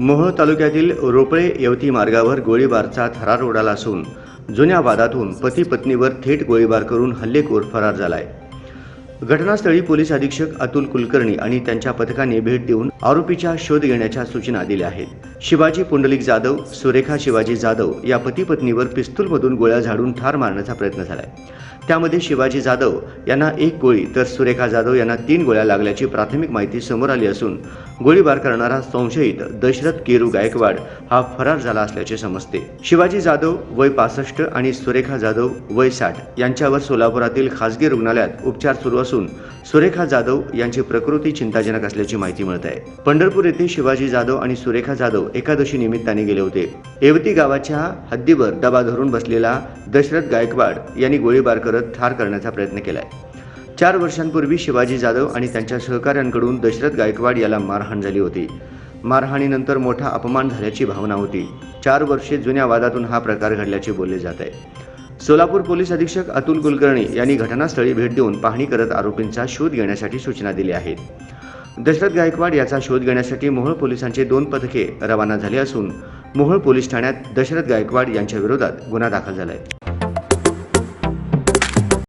मोहोळ तालुक्यातील रोपळे यवती मार्गावर गोळीबारचा थरार उडाला असून जुन्या वादातून पती पत्नीवर थेट गोळीबार करून हल्लेखोर फरार झालाय. घटनास्थळी पोलीस अधीक्षक अतुल कुलकर्णी आणि त्यांच्या पथकाने भेट देऊन आरोपीच्या शोध घेण्याच्या सूचना दिल्या आहेत. शिवाजी पुंडलिक जाधव सुरेखा शिवाजी जाधव या पती पत्नीवर पिस्तूलमधून गोळ्या झाडून ठार मारण्याचा प्रयत्न झालाय. त्यामध्ये शिवाजी जाधव यांना एक गोळी तर सुरेखा जाधव यांना तीन गोळ्या लागल्याची प्राथमिक माहिती समोर आली असून गोळीबार करणारा संशयित दशरथ केरू गायकवाड हा फरार झाला असल्याचे समजते. शिवाजी जाधव वय पासष्ट आणि सुरेखा जाधव वय साठ यांच्यावर सोलापुरातील खासगी रुग्णालयात उपचार सुरू असून सुरेखा जाधव यांची प्रकृती चिंताजनक असल्याची माहिती मिळत आहे. पंढरपूर येथे शिवाजी जाधव आणि सुरेखा जाधव एकादशी निमित्ताने गेले होते. येवती गावाच्या हद्दीवर दबा धरून बसलेला दशरथ गायकवाड यांनी गोळीबार करत ठार करण्याचा प्रयत्न केलाय. चार वर्षांपूर्वी शिवाजी जाधव आणि त्यांच्या सहकाऱ्यांकडून दशरथ गायकवाड याला मारहाण झाली होती. मारहाणीनंतर मोठा अपमान झाल्याची भावना होती. चार वर्षे जुन्या वादातून हा प्रकार घडल्याचे बोलले जात आहे. सोलापूर पोलीस अधीक्षक अतुल कुलकर्णी यांनी घटनास्थळी भेट देऊन पाहणी करत आरोपींचा शोध घेण्यासाठी सूचना दिल्या आहेत. दशरथ गायकवाड याचा शोध घेण्यासाठी मोहोळ पोलिसांचे दोन पथके रवाना झाले असून मोहोळ पोलीस ठाण्यात दशरथ गायकवाड यांच्या विरोधात गुन्हा दाखल झाला आहे